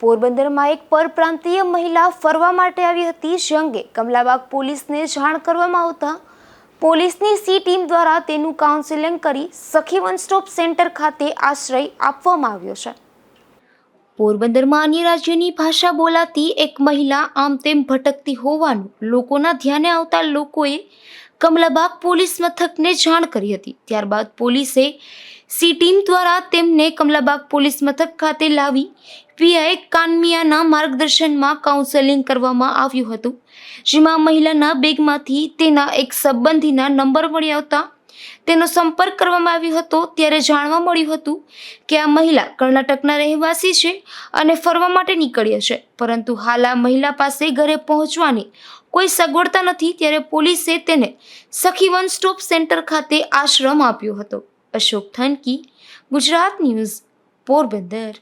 પોરબંદરમાં એક પરપ્રાંતીય મહિલા ફરવા માટે આવી હતી. જે અંગે કમલાબાગ પોલીસને જાણ કરવામાં આવતા પોલીસની સી ટીમ દ્વારા તેનું કાઉન્સેલિંગ કરી સખી વન સ્ટોપ સેન્ટર ખાતે આશ્રય આપવામાં આવ્યો છે. પોરબંદરમાં અન્ય રાજ્યની ભાષા બોલાતી એક મહિલા આમ તેમ ભટકતી હોવાનું લોકોના ધ્યાને આવતા લોકોએ કમલાબાગ પોલીસ મથકને જાણ કરી હતી. ત્યારબાદ પોલીસે સી ટીમ દ્વારા તેમને કમલાબાગ પોલીસ મથક ખાતે લાવી પીઆઈ કાનમિયાના માર્ગદર્શનમાં કાઉન્સેલિંગ કરવામાં આવ્યું હતું, જેમાં મહિલાના બેગમાંથી તેના એક સંબંધીના નંબર મળી આવતા તેનો સંપર્ક કરવામાં આવ્યો હતો ત્યારે જાણવા મળ્યું હતું કે આ મહિલા કર્ણાટકના રહેવાસી છે અને ફરવા માટે નીકળી છે. પરંતુ હાલ આ મહિલા પાસે ઘરે પહોંચવાની કોઈ સગવડતા નથી ત્યારે પોલીસે તેને સખી વન સ્ટોપ સેન્ટર ખાતે આશ્રમ આપ્યો હતો. અશોક થનકી, ગુજરાત ન્યૂઝ, પોરબંદર.